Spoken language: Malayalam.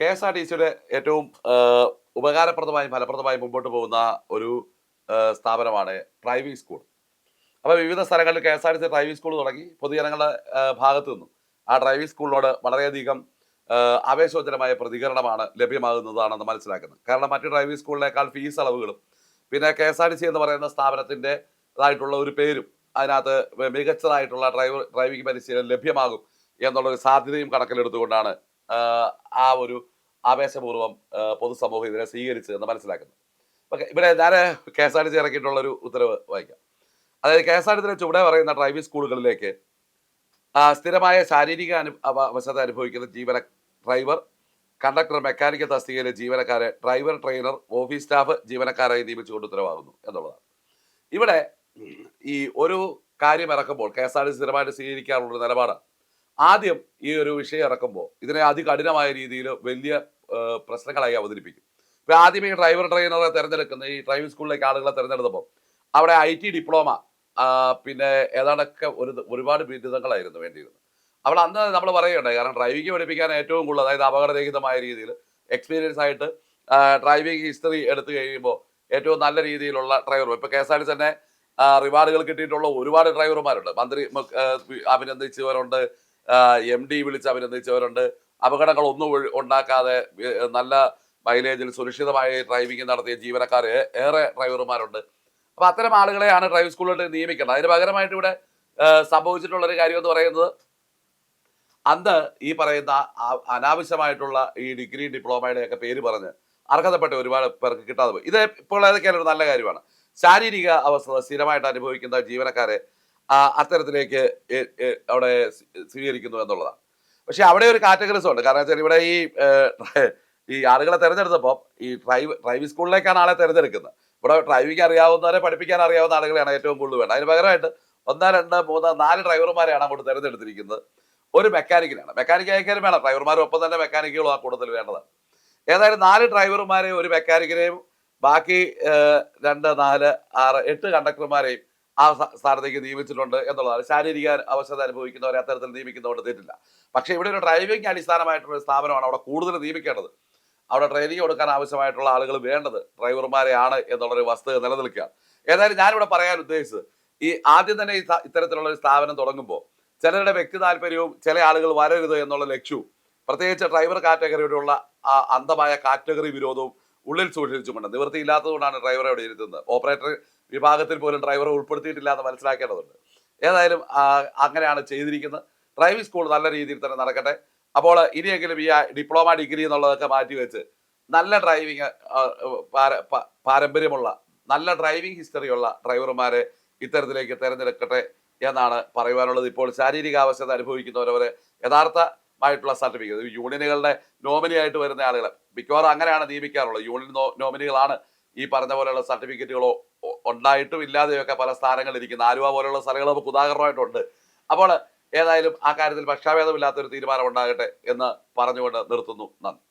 കെ എസ് ആർ ടി സിയുടെ ഏറ്റവും ഉപകാരപ്രദമായും ഫലപ്രദമായും മുമ്പോട്ട് പോകുന്ന ഒരു സ്ഥാപനമാണ് ഡ്രൈവിംഗ് സ്കൂൾ. അപ്പോൾ വിവിധ സ്ഥലങ്ങളിൽ K S R T C driving school തുടങ്ങി. പൊതുജനങ്ങളുടെ ഭാഗത്തു നിന്നും ആ ഡ്രൈവിംഗ് സ്കൂളിനോട് വളരെയധികം ആ, ആവേശോജ്ജലമായ പ്രതികരണമാണ് ലഭ്യമാകുന്നതാണെന്ന് മനസ്സിലാക്കുന്നത്. കാരണം മറ്റു ഡ്രൈവിംഗ് സ്കൂളിനേക്കാൾ ഫീസ് അളവുകളും പിന്നെ K S R T C എന്ന് പറയുന്ന സ്ഥാപനത്തിന്റെ ഇതായിട്ടുള്ള ഒരു പേരും അതിനകത്ത് മികച്ചതായിട്ടുള്ള ഡ്രൈവർ ഡ്രൈവിംഗ് പരിശീലനം ലഭ്യമാകും എന്നുള്ളൊരു സാധ്യതയും കണക്കിലെടുത്തുകൊണ്ടാണ് ആ, ഒരു ആവേശപൂർവം പൊതുസമൂഹം ഇതിനെ സ്വീകരിച്ചു എന്ന് മനസ്സിലാക്കുന്നു. ഓക്കെ ഇവിടെ ഞാൻ K S R T C ഇറക്കിയിട്ടുള്ള ഒരു ഉത്തരവ് വായിക്കാം. അതായത് കെ എസ് ആർ ടി സിയുടെ ചുവടെ പറയുന്ന ഡ്രൈവിംഗ് സ്കൂളുകളിലേക്ക് സ്ഥിരമായ ശാരീരിക അനു അവ- അവശത അനുഭവിക്കുന്ന ജീവന ഡ്രൈവർ കണ്ടക്ടർ മെക്കാനിക്കൽ തസ്തികയിലെ ജീവനക്കാരെ ഡ്രൈവർ ട്രെയിനർ ഓഫീസ് സ്റ്റാഫ് ജീവനക്കാരായി നിയമിച്ചുകൊണ്ട് ഉത്തരവാകുന്നു എന്നുള്ളതാണ്. ഇവിടെ ഈ ഒരു കാര്യം ഇറക്കുമ്പോൾ K S R T C സ്ഥിരമായിട്ട് സ്വീകരിക്കാറുള്ള നിലപാടാണ്. ആദ്യം ഈ ഒരു വിഷയം ഇറക്കുമ്പോൾ ഇതിനെ അതികഠിനമായ രീതിയിൽ വലിയ പ്രശ്നങ്ങളായി അവതരിപ്പിക്കും. ഇപ്പൊ ആദ്യമേ ഈ ഡ്രൈവർ ട്രെയിനറെ തിരഞ്ഞെടുക്കുന്ന ഈ ഡ്രൈവിംഗ് സ്കൂളിലേക്ക് ആളുകളെ തിരഞ്ഞെടുത്തപ്പോൾ അവിടെ ഐ ടി ഡിപ്ലോമ പിന്നെ ഏതാണ്ടൊക്കെ ഒരു ഒരുപാട് ബിരുദങ്ങളായിരുന്നു വേണ്ടിയിരുന്നത്. അവിടെ അന്ന് നമ്മൾ പറയുകയുണ്ടായി കാരണം ഡ്രൈവിംഗ് പഠിപ്പിക്കാൻ ഏറ്റവും കൂടുതൽ അതായത് അപകടരഹിതമായ രീതിയിൽ എക്സ്പീരിയൻസ് ആയിട്ട് ഡ്രൈവിംഗ് ഹിസ്റ്ററി എടുത്തു കഴിയുമ്പോൾ ഏറ്റവും നല്ല രീതിയിലുള്ള ഡ്രൈവർ ഇപ്പോൾ കെ എസ് ആർ ടി തന്നെ റിവാർഡുകൾ കിട്ടിയിട്ടുള്ള ഒരുപാട് ഡ്രൈവർമാരുണ്ട്. മന്ത്രി അഭിനന്ദിച്ചവരുണ്ട് എം ഡി വിളിച്ച് അഭിനന്ദിച്ചവരുണ്ട്. അപകടങ്ങൾ ഒന്നും ഉണ്ടാക്കാതെ നല്ല മൈലേജിൽ സുരക്ഷിതമായി ഡ്രൈവിംഗ് നടത്തിയ ജീവനക്കാർ ഏറെ ഡ്രൈവർമാരുണ്ട് അപ്പൊ അത്തരം ആളുകളെയാണ് ഡ്രൈവിംഗ് സ്കൂളിലോട്ട് നിയമിക്കേണ്ടത്. അതിന് പകരമായിട്ട് ഇവിടെ സംഭവിച്ചിട്ടുള്ള ഒരു കാര്യം എന്ന് പറയുന്നത് അന്ന് ഈ പറയുന്ന അനാവശ്യമായിട്ടുള്ള ഈ ഡിഗ്രി ഡിപ്ലോമയുടെ ഒക്കെ പേര് പറഞ്ഞ് അർഹതപ്പെട്ട ഒരുപാട് പേർക്ക് കിട്ടാതെ പോയി. ഇത് ഇപ്പോൾ ഏതൊക്കെയാണ് ഒരു നല്ല കാര്യമാണ്. ശാരീരിക അവസ്ഥ സ്ഥിരമായിട്ട് അനുഭവിക്കുന്ന ജീവനക്കാരെ ആ, അത്തരത്തിലേക്ക് അവിടെ സ്വീകരിക്കുന്നു എന്നുള്ളതാണ്. പക്ഷെ അവിടെ ഒരു കാറ്റഗറീസ് ഉണ്ട് കാരണം വെച്ചാൽ ഇവിടെ ഈ ഈ ആളുകളെ തിരഞ്ഞെടുത്തപ്പോൾ ഈ ഡ്രൈവ് ഡ്രൈവിംഗ് സ്കൂളിലേക്കാണ് ആളെ തിരഞ്ഞെടുക്കുന്നത്. ഇവിടെ ഡ്രൈവിംഗ് അറിയാവുന്നവരെ പഠിപ്പിക്കാൻ അറിയാവുന്ന ആളുകളെയാണ് ഏറ്റവും കൂടുതൽ വേണ്ടത്. അതിന് പകരമായിട്ട് ഒന്ന് രണ്ട് മൂന്ന് നാല് ഡ്രൈവർമാരെയാണ് അങ്ങോട്ട് തിരഞ്ഞെടുത്തിരിക്കുന്നത്. ഒരു മെക്കാനിക്കിനാണ് മെക്കാനിക്ക് ആയിക്കാനും വേണം. ഡ്രൈവർമാരും ഒപ്പം തന്നെ മെക്കാനിക്കുകളും ആ കൂടുതൽ വേണ്ടതാണ്. ഏതായാലും നാല് ഡ്രൈവർമാരെയും ഒരു മെക്കാനിക്കിനെയും ബാക്കി രണ്ട് നാല് ആറ് എട്ട് കണ്ടക്ടർമാരെയും ആ സ്ഥാനത്തേക്ക് നിയമിച്ചിട്ടുണ്ട് എന്നുള്ളതാണ്. ശാരീരിക അവശത അനുഭവിക്കുന്നവരെ അത്തരത്തിൽ നിയമിക്കുന്നതുകൊണ്ട് തെറ്റില്ല. പക്ഷേ ഇവിടെ ഒരു ഡ്രൈവിംഗ് അടിസ്ഥാനമായിട്ടുള്ള ഒരു സ്ഥാപനമാണ് അവിടെ കൂടുതൽ നിയമിക്കേണ്ടത്. അവിടെ ട്രെയിനിങ് കൊടുക്കാൻ ആവശ്യമായിട്ടുള്ള ആളുകൾ വേണ്ടത് ഡ്രൈവർമാരെയാണ് എന്നുള്ളൊരു വസ്തുത നിലനിൽക്കുകയാണ്. ഏതായാലും ഞാനിവിടെ പറയാൻ ഉദ്ദേശിച്ചത് ഈ ആദ്യം തന്നെ ഈ ഇത്തരത്തിലുള്ള ഒരു സ്ഥാപനം തുടങ്ങുമ്പോൾ ചിലരുടെ വ്യക്തി താല്പര്യവും ചില ആളുകൾ വരരുത് എന്നുള്ള ലക്ഷ്യവും പ്രത്യേകിച്ച് ഡ്രൈവർ കാറ്റഗറിയോടുള്ള ആ അന്ധമായ കാറ്റഗറി വിരോധവും ഉള്ളിൽ സൂക്ഷിച്ചുകൊണ്ട് നിവൃത്തിയില്ലാത്തതുകൊണ്ടാണ് ഡ്രൈവർ അവിടെ ഇരുത്തുന്നത്. ഓപ്പറേറ്റർ വിഭാഗത്തിൽ പോലും ഡ്രൈവറെ ഉൾപ്പെടുത്തിയിട്ടില്ല എന്ന് മനസ്സിലാക്കേണ്ടതുണ്ട്. ഏതായാലും അങ്ങനെയാണ് ചെയ്തിരിക്കുന്നത്. ഡ്രൈവിംഗ് സ്കൂൾ നല്ല രീതിയിൽ തന്നെ നടക്കട്ടെ. അപ്പോൾ ഇനിയെങ്കിലും ഈ ഡിപ്ലോമ ഡിഗ്രി എന്നുള്ളതൊക്കെ മാറ്റിവെച്ച് നല്ല ഡ്രൈവിംഗ് പാരമ്പര്യമുള്ള നല്ല ഡ്രൈവിംഗ് ഹിസ്റ്ററിയുള്ള ഡ്രൈവർമാരെ ഇത്തരത്തിലേക്ക് തിരഞ്ഞെടുക്കട്ടെ എന്നാണ് പറയുവാനുള്ളത്. ഇപ്പോൾ ശാരീരിക ആവശ്യത അനുഭവിക്കുന്നവരവരെ യഥാർത്ഥമായിട്ടുള്ള സർട്ടിഫിക്കറ്റ് യൂണിയനുകളുടെ നോമിനി ആയിട്ട് വരുന്ന ആളുകളെ മിക്കവാറും അങ്ങനെയാണ് നിയമിക്കാറുള്ളത്. യൂണിയൻ നോമിനികളാണ് ഈ പറഞ്ഞ പോലെയുള്ള സർട്ടിഫിക്കറ്റുകളോ ഉണ്ടായിട്ടും ഇല്ലാതെയൊക്കെ പല സ്ഥാനങ്ങളിൽ ഇരിക്കുന്ന ആലുവ പോലെയുള്ള സ്ഥലങ്ങൾ നമുക്ക് ഉദാഹരണമായിട്ടുണ്ട്. അപ്പോൾ ഏതായാലും ആ കാര്യത്തിൽ പക്ഷാഭേദമില്ലാത്തൊരു തീരുമാനം ഉണ്ടാകട്ടെ എന്ന് പറഞ്ഞുകൊണ്ട് നിർത്തുന്നു. നന്ദി.